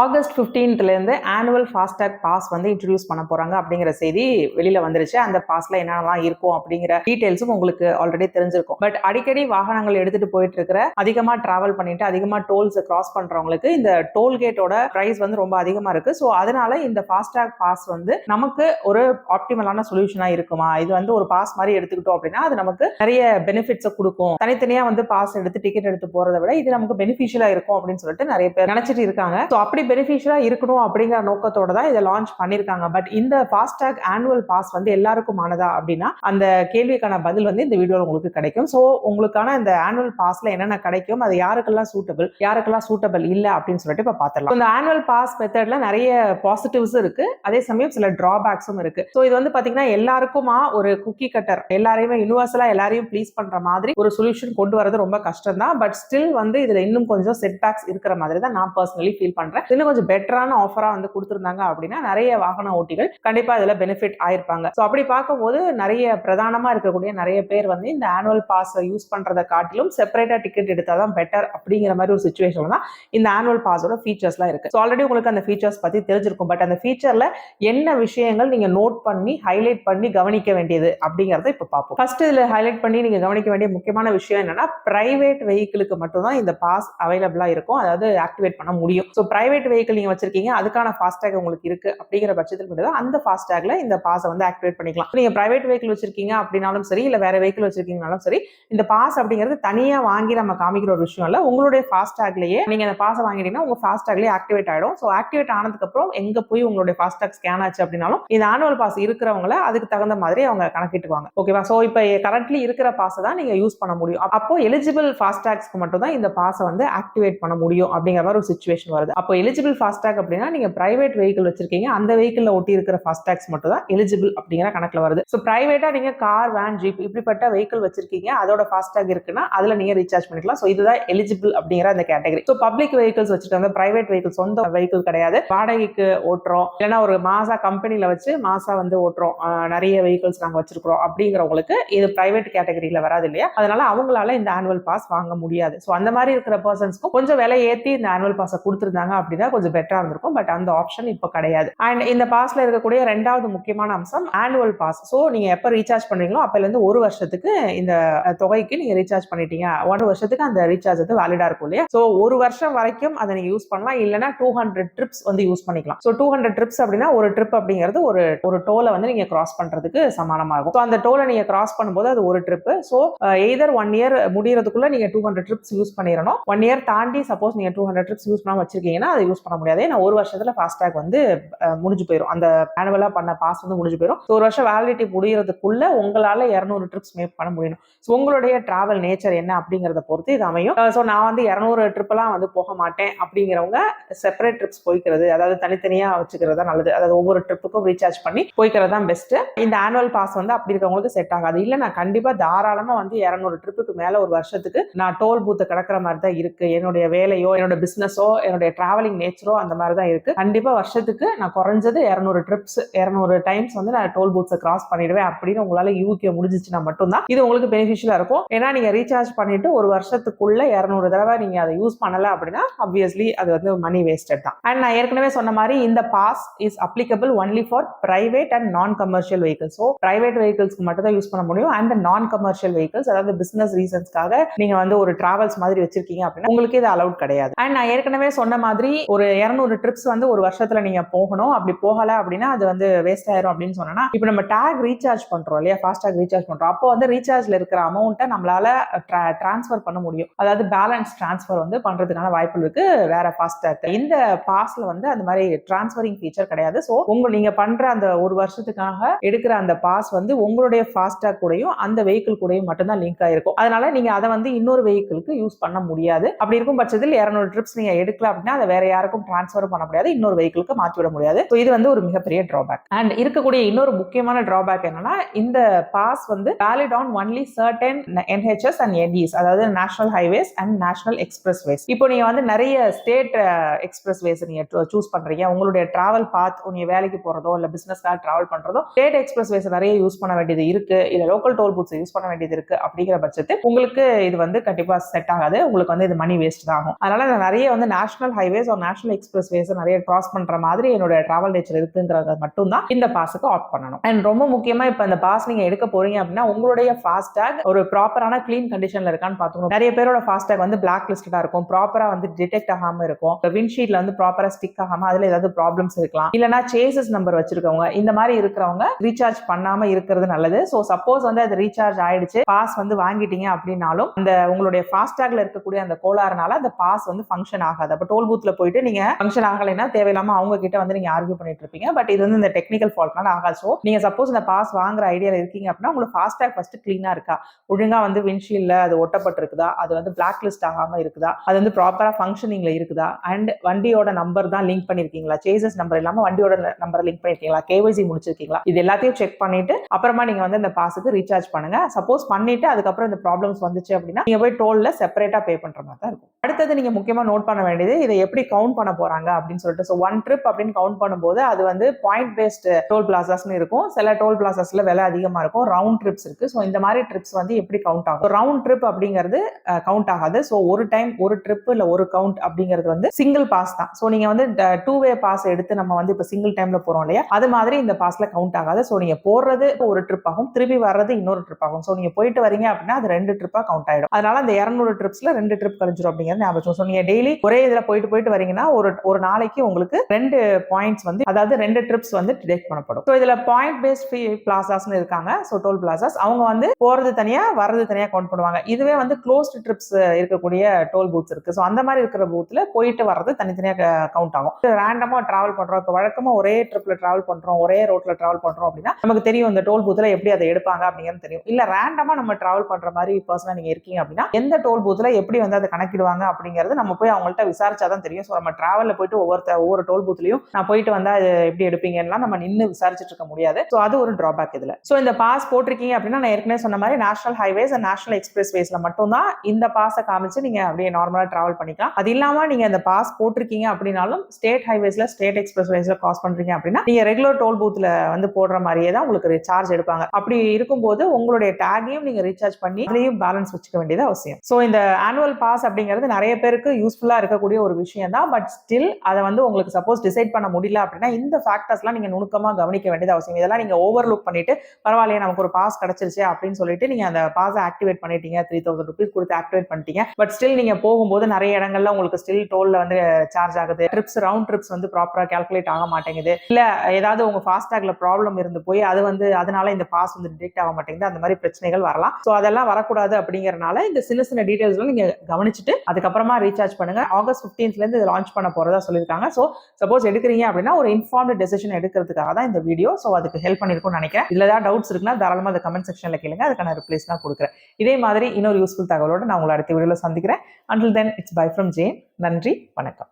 August ஃபிஃப்டீன்த்லேருந்து annual FASTag pass வந்து introduce பண்ண போகிறாங்க அப்படிங்கிற செய்தி வெளியில் வந்துருச்சு. அந்த பாஸில் என்னென்னலாம் இருக்கும் அப்படிங்கிற டீட்டெயில்ஸும் உங்களுக்கு ஆல்ரெடி தெரிஞ்சிருக்கும். பட் அடிக்கடி வாகனங்கள் எடுத்துகிட்டு போயிட்டு இருக்கிற அதிகமாக ட்ராவல் பண்ணிட்டு அதிகமாக டோல்ஸ் கிராஸ் பண்ணுறவங்களுக்கு இந்த டோல்கேட்டோட ப்ரைஸ் வந்து ரொம்ப அதிகமாக இருக்கு. ஸோ அதனால இந்த ஃபாஸ்டாக் பாஸ் வந்து நமக்கு ஒரு ஆப்டிமலான சொல்யூஷனாக இருக்குமா? இது வந்து ஒரு பாஸ் மாதிரி எடுத்துக்கிட்டோம் அப்படின்னா அது நமக்கு நிறைய பெனிஃபிட்ஸை கொடுக்கும். தனித்தனியாக வந்து பாஸ் எடுத்து டிக்கெட் எடுத்து போகிறத விட இது நமக்கு பெனிஃபிஷியலாக இருக்கும் அப்படின்னு சொல்லிட்டு நிறைய பேர் நினைச்சிட்டு இருக்காங்க. ஸோ அப்படி பெனிஃபிஷியலாக இருக்கணும் அப்படிங்கிற நோக்கத்தோட தான் இதை லான்ச் பண்ணியிருக்காங்க. பட் இந்த ஃபாஸ்டாக் ஆனுவல் பாஸ் வந்து எல்லாருக்குமானதா அப்படின்னா அந்த கேள்விக்கான பதில் வந்து இந்த வீடியோவில் உங்களுக்கு கிடைக்கும். ஸோ உங்களுக்கான இந்த ஆனுவல் பாஸ்ல என்னென்ன கிடைக்கும் அது யாருக்கெல்லாம் சூட்டபிள் யாருக்கெல்லாம் சூட்டபிள் இல்லை அப்படின்னு சொல்லிட்டு இப்போ பாத்திரலாம் இந்த ஆனுவல் பாஸ் மெத்தட்ல நிறைய பாசிட்டிவ்ஸ் இருக்கு. அதே சமயம் சில டிராபேக்ஸும் இருக்கு. ஸோ இது வந்து பார்த்தீங்கன்னா எல்லாருக்குமா ஒரு குக்கி கட்டர் எல்லாரையுமே யூனிவர்சலாக எல்லாரையும் ப்ளீஸ் பண்ணுற மாதிரி ஒரு சொல்யூஷன் கொண்டு வரது ரொம்ப கஷ்டம் தான் பட் ஸ்டில் வந்து இதில் இன்னும் கொஞ்சம் செட் பேக்ஸ் இருக்கிற மாதிரி தான் நான் பர்சனலி ஃபீல் பண்ணுறேன் இன்னும் கொஞ்சம் பெட்டரான ஆஃபரா வந்து கொடுத்துருந்தாங்க அப்படின்னா நிறைய வாகன ஓட்டிகள் கண்டிப்பா இதுல பெனிஃபிட் ஆயிருப்பாங்க. ஸோ அப்படி பார்க்கும்போது நிறைய பிரதானமா இருக்கக்கூடிய நிறைய பேர் வந்து இந்த ஆனுவல் பாஸ் யூஸ் பண்றதை காட்டிலும் செப்பரேட்டா டிக்கெட் எடுத்தாதான் பெட்டர் அப்படிங்கிற மாதிரி ஒரு சுச்சுவேஷன் தான் இந்த ஆனுவல் பாஸோட ஃபீச்சர்ஸ்லாம் இருக்கு. ஸோ ஆல்ரெடி உங்களுக்கு அந்த ஃபீச்சர்ஸ் பத்தி தெரிஞ்சிருக்கும். பட் அந்த ஃபீச்சர்ல என்ன விஷயங்கள் நீங்க நோட் பண்ணி ஹைலைட் பண்ணி கவனிக்க வேண்டியது அப்படிங்கறத இப்ப பார்ப்போம். ஃபர்ஸ்ட் இதுல ஹைலைட் பண்ணி நீங்க கவனிக்க வேண்டிய முக்கியமான விஷயம் என்னன்னா பிரைவேட் வெஹிக்கிளுக்கு மட்டும் தான் இந்த பாஸ் அவைலபிளா இருக்கும். அதாவது ஆக்டிவேட் பண்ண முடியும். ஸோ பிரைவேட் வெஹிக்கிள் நீங்க வச்சிருக்கீங்க அதுக்கான ஃபாஸ்டேக் உங்களுக்கு இருக்கு அப்படிங்கிற பட்சத்தில் மட்டும் தான் அந்த ஃபாஸ்டேக்ல இந்த பாஸை வந்து ஆக்டிவேட் பண்ணிக்கலாம். நீங்க பிரைவேட் வெஹிக்கிள் வச்சிருக்கீங்க அப்படின்னாலும் சரி இல்ல வேற வெஹிக்கிள் வச்சிருக்கீங்கனாலும் சரி இந்த பாஸ் அப்படிங்கிறது தனியா வாங்கி நம்ம காமிக்கிற ஒரு விஷயம் இல்ல. உங்களுடைய ஃபாஸ்டேக்லேயே நீங்க அந்த பாஸை வாங்கிட்டீங்கன்னா உங்க ஃபாஸ்டேக்லேயே ஆக்டிவேட் ஆயிடும். ஸோ ஆக்டிவேட் ஆனதுக்கு அப்புறம் எங்க போய் உங்களுடைய ஃபாஸ்டாக் ஸ்கேன் ஆச்சு அப்படின்னாலும் இந்த ஆனுவல் பாஸ் இருக்கிறவங்கள அதுக்கு தகுந்த மாதிரி அவங்க கணக்கிட்டுவாங்க ஓகேவா ஸோ இப்போ கரண்ட்லி இருக்கிற பாஸை தான் நீங்க யூஸ் பண்ண முடியும். அப்போ எலிஜிபிள் ஃபாஸ்டாக்ஸ்க்கு மட்டும் தான் இந்த பாஸை வந்து ஆக்டிவேட் பண்ண முடியும் அப்படிங்கிற மாதிரி ஒரு சுச்சுவேஷன் வருது. அப்போ எலிஜிபிள் ஃபாஸ்டாக் அப்படின்னா நீங்கள் ப்ரைவேட் வெஹிக்கிள் வச்சிருக்கீங்க. அந்த வெஹிக்கிளில் ஒட்டி இருக்கிற ஃபாஸ்டாக்ஸ் மட்டும் தான் எலிஜிபிள் அப்படிங்கிற கணக்கில் வருது. ஸோ ப்ரைவேட்டாக நீங்கள் கார் வேன் ஜீப் இப்படிப்பட்ட வெஹிக்கிள் வச்சிருக்கீங்க. அதோட ஃபாஸ்டாக் இருக்குன்னா அதில் நீங்கள் ரீசார்ஜ் பண்ணிக்கலாம். ஸோ இதுதான் எலிஜிபிள் அப்படிங்கிற அந்த கேட்டகரி ஸோ பப்ளிக் வெஹிக்கிள்ஸ் வச்சுருக்காங்க ப்ரைவேட் வெஹிக்கிள் சொந்த வெஹிக்கிள் கிடையாது. வாடகைக்கு ஓட்டுறோம். இல்லைன்னா ஒரு மாசா கம்பெனியில் வச்சு மாசா வந்து ஓட்டுறோம். நிறைய வெஹிக்கிள்ஸ் நாங்கள் வச்சிருக்கிறோம் அப்படிங்கிறவங்களுக்கு இது ப்ரைவேட் கேட்டகரியில் வராது இல்லையா? அதனால அவங்களால இந்த ஆனுவல் பாஸ் வாங்க முடியாது. ஸோ அந்த மாதிரி இருக்கிற பர்சன்ஸ்க்கும் கொஞ்சம் விலை ஏற்றி இந்த ஆனுவல் பாஸை கொடுத்துருந்தாங்க அப்படின்னு கொஞ்சம் பெட்டரா இருந்திருக்கும். பட் அந்த ஆப்ஷன் இப்போ கிடையாது. அண்ட் இந்த பாஸ்ல இருக்கக்கூடிய ரெண்டாவது முக்கியமான அம்சம் ஆனுவல் பாஸ் ஸோ நீங்க எப்போ ரீசார்ஜ் பண்றீங்களோ அப்பல இருந்து ஒரு வருஷத்துக்கு இந்த தொகைக்கு நீங்க ரீசார்ஜ் பண்ணிட்டீங்க. ஒன் வருஷத்துக்கு அந்த ரீசார்ஜ் வந்து வேலிடா இருக்கும் இல்லையா? ஸோ ஒரு வருஷம் வரைக்கும் அதை நீங்க யூஸ் பண்ணலாம். இல்லைன்னா டூ ஹண்ட்ரட் ட்ரிப்ஸ் வந்து யூஸ் பண்ணிக்கலாம். ஸோ டூ ஹண்ட்ரட் ட்ரிப்ஸ் அப்படின்னா ஒரு ட்ரிப் அப்படிங்கிறது ஒரு ஒரு டோலை வந்து நீங்க கிராஸ் பண்றதுக்கு சமானமாகும் ஸோ அந்த டோலை நீங்க கிராஸ் பண்ணும்போது அது ஒரு trip so either one year முடியறதுக்குள்ள நீங்க டூ ஹண்ட்ரட் ட்ரிப்ஸ் யூஸ் பண்ணிடணும். ஒன் இயர் தாண்டி சப்போஸ் நீங்க டூ ஹண்ட்ரட் ட்ரிப்ஸ் யூஸ் பண்ணாம வச்சிருக்கீங்கன்னா அது யூஸ் பண்ண முடியாது. ஏன்னா ஒரு வருஷத்துல ஃபாஸ்டாக் வந்து முடிஞ்சு போயிடும் அந்த ஆனுவலா பண்ண பாஸ் வந்து முடிஞ்சு போயிடும் ஸோ ஒரு வருஷம் வேலிடிட்டி முடியறதுக்குள்ள உங்களால இரநூறு ட்ரிப்ஸ் மேக் பண்ண முடியும் ஸோ உங்களுடைய டிராவல் நேச்சர் என்ன அப்படிங்கறத பொறுத்து இது அமையும். ஸோ நான் வந்து இரநூறு ட்ரிப்பெல்லாம் வந்து போக மாட்டேன் அப்படிங்கிறவங்க செப்பரேட் ட்ரிப்ஸ் போய்க்கிறது அதாவது தனித்தனியா வச்சுக்கிறது தான் நல்லது. அதாவது ஒவ்வொரு ட்ரிப்புக்கும் ரீசார்ஜ் பண்ணி போய்க்கிறது தான் பெஸ்ட் இந்த ஆனுவல் பாஸ் வந்து அப்படி இருக்கவங்களுக்கு செட் ஆகாது. இல்லை நான் கண்டிப்பா தாராளமா வந்து இரநூறு ட்ரிப்புக்கு மேல ஒரு வருஷத்துக்கு நான் டோல் பூத்தை கிடக்கிற மாதிரி தான் இருக்கு. என்னுடைய வேலையோ என்னோட பிசினஸோ என்னுடைய டிராவலிங் நேச்சரோ அந்த மாதிரி தான் இருக்கு. கண்டிப்பா வருஷத்துக்கு நான் குறைஞ்சது இரநூறு ட்ரிப்ஸ் இரநூறு டைம்ஸ் வந்து நான் டோல் பூத்ஸை கிராஸ் பண்ணிடுவேன் அப்படின்னு உங்களால யூகே முடிஞ்சிச்சுன்னா மட்டும்தான் இது உங்களுக்கு பெனிஃபிஷியலா இருக்கும். ஏன்னா நீங்க ரீசார்ஜ் பண்ணிட்டு ஒரு வருஷத்துக்குள்ள இரநூறு தடவை நீங்க அதை யூஸ் பண்ணல அப்படின்னா அப்வியஸ்லி அது வந்து மணி வேஸ்டட் தான். அண்ட் நான் ஏற்கனவே சொன்ன மாதிரி இந்த pass is applicable only for private and non commercial vehicles so private வெஹிக்கிள்ஸ்க்கு மட்டும் தான் யூஸ் பண்ண முடியும். அண்ட் நான் கமர்ஷியல் வெஹிக்கிள்ஸ் அதாவது பிசினஸ் ரீசன்ஸ்க்காக நீங்க வந்து ஒரு டிராவல்ஸ் மாதிரி வச்சிருக்கீங்க அப்படின்னா உங்களுக்கு இது அலவுட் கிடையாது. அண்ட் நான் ஏற்கனவே சொன்ன மாதிரி ஒரு இரநூறு ட்ரிப்ஸ் வந்து ஒரு வருஷத்துல நீங்க போகணும். அப்படி போகல அப்படின்னா அது வந்து வேஸ்ட் ஆயிரும் அப்படின்னு சொன்னா இப்போ நம்ம டேக் ரீசார்ஜ் பண்றோம் இல்லையா? ஃபாஸ்டாக் ரீசார்ஜ் பண்றோம். அப்போ வந்து ரீசார்ஜ்ல இருக்கிற அமௌண்ட்டை நம்மளால டிரான்ஸ்ஃபர் பண்ண முடியும். அதாவது பேலன்ஸ் டிரான்ஸ்ஃபர் வந்து பண்றதுக்கான வாய்ப்பு இருக்கு. வேற ஃபாஸ்டாக் இந்த பாஸ்ல வந்து அந்த மாதிரி டிரான்ஸ்ஃபரிங் ஃபீச்சர் கிடையாது. ஸோ உங்க நீங்க பண்ற அந்த ஒரு வருஷத்துக்காக எடுக்கிற அந்த பாஸ் வந்து உங்களுடைய ஃபாஸ்டாக் கூடயும் அந்த வெஹிக்கிள் கூடயும் மட்டும்தான் லிங்க் ஆயிருக்கும். அதனால நீங்க அதை வந்து இன்னொரு வெஹிக்கிளுக்கு யூஸ் பண்ண முடியாது. அப்படி இருக்கும் பட்சத்தில் இரநூறு ட்ரிப்ஸ் நீங்க எடுக்கல அப்படின்னா அதை வேற யாருக்கும் டிரான்ஸ்ஃபர் பண்ண முடியாது இன்னொரு வெஹிக்கிளுக்கு மாற்றி விட முடியாது. ஸோ இது வந்து ஒரு மிகப்பெரிய டிராபேக் அண்ட் இருக்கக்கூடிய இன்னொரு முக்கியமான டிராபேக் என்னன்னா இந்த பாஸ் வந்து valid on only certain NHs and NEs அதாவது national highways and national expressways இப்போ நீங்க வந்து நிறைய ஸ்டேட் எக்ஸ்பிரஸ் வேஸ் நீங்க சூஸ் பண்றீங்க. உங்களுடைய டிராவல் பாத் நீங்க வேலைக்கு போறதோ இல்ல பிசினஸ்க்காக டிராவல் பண்றதோ ஸ்டேட் எக்ஸ்பிரஸ் வேஸ் நிறைய யூஸ் பண்ண வேண்டியது இருக்கு. இல்ல லோக்கல் டோல் பூத்ஸ் யூஸ் பண்ண வேண்டியது இருக்கு அப்படிங்கிற பட்சத்தில் உங்களுக்கு இது வந்து கண்டிப்பா செட் ஆகாது. உங்களுக்கு வந்து இது மணி வேஸ்ட் தான் ஆகும். அதனால நான் நிறைய வந்து நேஷனல் ஹைவேஸ் ஒரு நேஷனல் எக்ஸ்பிரஸ் வேஸ் நிறைய கிராஸ் பண்ற மாதிரி என்னோட டிராவல் நேச்சர் இருக்குங்கிறத மட்டும்தான் இந்த பாஸுக்கு ஆப்ட் பண்ணணும். அண்ட் ரொம்ப முக்கியமா இப்ப இந்த பாஸ் நீங்க எடுக்க போறீங்க அப்படின்னா உங்களுடைய ஃபாஸ்டேக் ஒரு ப்ராப்பரான க்ளீன் கண்டிஷன்ல இருக்கான்னு பாத்துக்கணும் நிறைய பேரோட ஃபாஸ்டேக் வந்து பிளாக் லிஸ்டடா இருக்கும். ப்ராப்பரா வந்து டிடெக்ட் ஆகாம இருக்கும். விண்ட்ஷீட்ல வந்து ப்ராப்பரா ஸ்டிக் ஆகாம அதுல ஏதாவது ப்ராப்ளம்ஸ் இருக்கலாம். இல்லைன்னா சேசஸ் நம்பர் வச்சிருக்கவங்க இந்த மாதிரி இருக்கிறவங்க ரீசார்ஜ் பண்ணாம இருக்கிறது நல்லது. ஸோ சப்போஸ் வந்து அது ரீசார்ஜ் ஆயிடுச்சு பாஸ் வந்து வாங்கிட்டீங்க அப்படின்னாலும் அந்த உங்களுடைய ஃபாஸ்டாக்ல இருக்கக்கூடிய அந்த கோளாறுனால அந்த பாஸ் வந்து ஃபங்க்ஷன் ஆகாது. அப்போ டோல் பூத்ல போயிட்டு நீங்க ஃபங்க்ஷன் ஆகலைன்னா தேவையில்லாம அவங்க கிட்ட வந்து நீங்க ஆர்கியூ பண்ணிட்டு இருப்பீங்க. பட் இது வந்து இந்த டெக்னிக்கல் ஃபால்ட்னால ஆகாது. ஸோ நீங்க சப்போஸ் இந்த பாஸ் வாங்குற ஐடியால இருக்கீங்க அப்படின்னா உங்களுக்கு ஃபாஸ்டாக் ஃபர்ஸ்ட் கிளீனா இருக்கா? ஒழுங்கா வந்து விண்ட்ஷீல்ட்ல அது ஒட்டப்பட்டிருக்குதா? அது வந்து பிளாக் லிஸ்ட் ஆகாம இருக்குதா? அது வந்து ப்ராப்பரா ஃபங்க்ஷனிங்ல இருக்குதா? அண்ட் வண்டியோட நம்பர் தான் லிங்க் பண்ணிருக்கீங்களா? சேசஸ் நம்பர் இல்லாம வண்டியோட நம்பர் லிங்க் பண்ணிருக்கீங்களா? கேவைசி முடிச்சிருக்கீங்களா? இது எல்லாத்தையும் செக் பண்ணிட்டு அப்புறமா நீங்க வந்து இந்த பாஸுக்கு ரீசார்ஜ் பண்ணுங்க. சப்போஸ் பண்ணிட்டு அதுக்கப்புறம் இந்த ப்ராப்ளம்ஸ் வந்துச்சு அப்படின்னா நீங்க போய் டோல்ல செப்பரேட்டா பே பண்ற மாதிரி தான் இருக்கும். அடுத்தது நீங்க முக்கியமா நோட் பண்ண வேண்டியது இதை எப்படி கவுண்ட் பண்ண போறாங்க அப்படின்னு சொல்லிட்டு. ஸோ ஒன் ட்ரிப் அப்படின்னு கவுண்ட் பண்ணும்போது அது வந்து பாயிண்ட் பேஸ்ட் டோல் பிளாசாஸ்னு இருக்கும். சில டோல் பிளாசாஸ்ல விலை அதிகமா இருக்கும். ரவுண்ட் ட்ரிப்ஸ் இருக்கு. ஸோ இந்த மாதிரி ட்ரிப்ஸ் வந்து எப்படி கவுண்ட் ஆகும்? ரவுண்ட் ட்ரிப் அப்படிங்கிறது கவுண்ட் ஆகாது. ஸோ ஒரு டைம் ஒரு ட்ரிப் இல்ல ஒரு கவுண்ட் அப்படிங்கிறது வந்து சிங்கிள் பாஸ் தான். ஸோ நீங்க வந்து டூ வே பாஸ் எடுத்து நம்ம வந்து இப்போ சிங்கிள் டைம்ல போறோம் இல்லையா? அது மாதிரி இந்த பாஸ்ல கவுண்ட் ஆகாது. ஸோ நீங்க போறது ஒரு ட்ரிப் ஆகும். திருப்பி வர்றது இன்னொரு ட்ரிப் ஆகும். ஸோ நீங்க போயிட்டு வரீங்க அப்படின்னா அது ரெண்டு ட்ரிப்பா கவுண்ட் ஆயிடும். அதனால அந்த இரநூறு ட்ரிப்ஸ்ல ரெண்டு ட்ரிப் கழிஞ்சிடும் அப்படிங்கிறது ஞாபகம் ஸோ நீங்க டெய்லி ஒரே இதுல போயிட்டு போயிட்டு வரீங்க வரீங்கன்னா ஒரு ஒரு நாளைக்கு உங்களுக்கு ரெண்டு பாயிண்ட்ஸ் வந்து அதாவது ரெண்டு ட்ரிப்ஸ் வந்து டிடெக்ட் பண்ணப்படும். ஸோ இதுல பாயிண்ட் பேஸ்ட் ஃப்ரீ பிளாசாஸ்னு இருக்காங்க. ஸோ டோல் பிளாசாஸ் அவங்க வந்து போறது தனியா வர்றது தனியா கவுண்ட் பண்ணுவாங்க. இதுவே வந்து க்ளோஸ்ட் ட்ரிப்ஸ் இருக்கக்கூடிய டோல் பூத்ஸ் இருக்கு. ஸோ அந்த மாதிரி இருக்கிற பூத்ல போயிட்டு வர்றது தனித்தனியா கவுண்ட் ஆகும். ரேண்டமா டிராவல் பண்றோம். இப்போ வழக்கமா ஒரே ட்ரிப்ல டிராவல் பண்றோம். ஒரே ரோட்ல டிராவல் பண்றோம் அப்படின்னா நமக்கு தெரியும் இந்த டோல் பூத்ல எப்படி அதை எடுப்பாங்க அப்படிங்கிறது தெரியும். இல்ல ரேண்டமா நம்ம டிராவல் பண்ற மாதிரி பர்சனா நீங்க இருக்கீங்க அப்படின்னா எந்த டோல் பூத்ல எப்படி வந்து அதை கணக்கிடுவாங்க அப்படிங்கிறது நம்ம போய் அவங்கள்ட்ட விசாரிச்சாதான் தெரியும். ஸோ நம்ம டிராவல்ல போயிட்டு ஒவ்வொருத்த ஒவ்வொரு டோல் பூத்லயும் நான் போயிட்டு வந்தா இது எப்படி எடுப்பீங்கன்னா நம்ம நின்று விசாரிச்சுட்டு இருக்க முடியாது. ஸோ அது ஒரு டிராபேக் இதுல. ஸோ இந்த பாஸ் போட்டிருக்கீங்க அப்படின்னா நான் ஏற்கனவே சொன்ன மாதிரி நேஷனல் ஹைவேஸ் அண்ட் நேஷனல் எக்ஸ்பிரஸ் வேஸ்ல மட்டும் தான் இந்த பாஸை காமிச்சு நீங்க அப்படியே நார்மலா டிராவல் பண்ணிக்கலாம். அது இல்லாம நீங்க இந்த பாஸ் போட்டிருக்கீங்க அப்படின்னாலும் ஸ்டேட் ஹைவேஸ்ல ஸ்டேட் எக்ஸ்பிரஸ் வேஸ்ல கிராஸ் பண்றீங்க அப்படின்னா நீங்க ரெகுலர் டோல் பூத்ல வந்து போடுற மாதிரியே தான் உங்களுக்கு சார்ஜ் எடுப்பாங்க. அப்படி இருக்கும்போது உங்களுடைய டேகையும் நீங்க ரீசார்ஜ் பண்ணி அதுலயும் பேலன்ஸ் வச்சுக்க வேண்டியது அவசியம். ஸோ இந்த ஆனுவல் பாஸ் அப்படிங்கிறது நிறைய பேருக்கு யூஸ்ஃபுல்லா இருக்கக்கூடிய ஒரு விஷயம் தான் பட் ஸ்டில் அதை வந்து உங்களுக்கு சப்போஸ் டிசைட் பண்ண முடியல அப்படின்னா இந்த ஃபேக்டர்ஸ்லாம் நீங்கள் நுணுக்கமா கவனிக்க வேண்டியது அவசியம். இதெல்லாம் நீங்கள் ஓவர் லுக் பண்ணிட்டு பரவாயில்லையே நமக்கு ஒரு பாஸ் கிடச்சிருச்சு அப்படின்னு சொல்லிட்டு நீங்கள் அந்த பாஸை ஆக்டிவேட் பண்ணிட்டீங்க. த்ரீ தௌசண்ட் ருபீஸ் கொடுத்து ஆக்டிவேட் பண்ணிட்டீங்க. பட் ஸ்டில் நீங்கள் போகும்போது நிறைய இடங்கள்ல உங்களுக்கு ஸ்டில் டோலில் வந்து சார்ஜ் ஆகுது. ட்ரிப்ஸ் ரவுண்ட் ட்ரிப்ஸ் வந்து ப்ராப்பராக கால்குலேட் ஆக மாட்டேங்குது. இல்லை ஏதாவது உங்கள் ஃபாஸ்டாகில் ப்ராப்ளம் இருந்து போய் அது வந்து அதனால இந்த பாஸ் வந்து டிடெக்ட் ஆக மாட்டேங்குது. அந்த மாதிரி பிரச்சனைகள் வரலாம். ஸோ அதெல்லாம் வரக்கூடாது அப்படிங்கிறனால இந்த சின்ன சின்ன டீட்டெயில்ஸ்லாம் நீங்கள் கவனிச்சுட்டு அதுக்கப்புறமா ரீசார்ஜ் பண்ணுங்க. ஆகஸ்ட் ஃபிஃப்டீன்த்லேருந்து இதில் லான்ச் பண்ண போறதா சொல்லியிருக்காங்க. ஸோ சப்போஸ் எடுக்கிறீங்க அப்படின்னா ஒரு இன்ஃபார்ம்டு டெசிஷன் எடுக்கிறதுக்காக தான் இந்த வீடியோ ஸோ அதுக்கு ஹெல்ப் பண்ணிருக்கும்னு நினைக்கிறேன். இல்லை ஏதாவது டவுட்ஸ் இருக்குன்னா தாராளமாக அந்த கமெண்ட் செக்ஷனில் கேளுங்க. அதுக்கான ரிப்ளைஸ் தான் கொடுக்குறேன். இதே மாதிரி இன்னொரு யூஸ்ஃபுல் தகவலோடு நான் உங்களை அடுத்த வீடியோவில் சந்திக்கிறேன். Until then it's bye from Jain நன்றி வணக்கம்.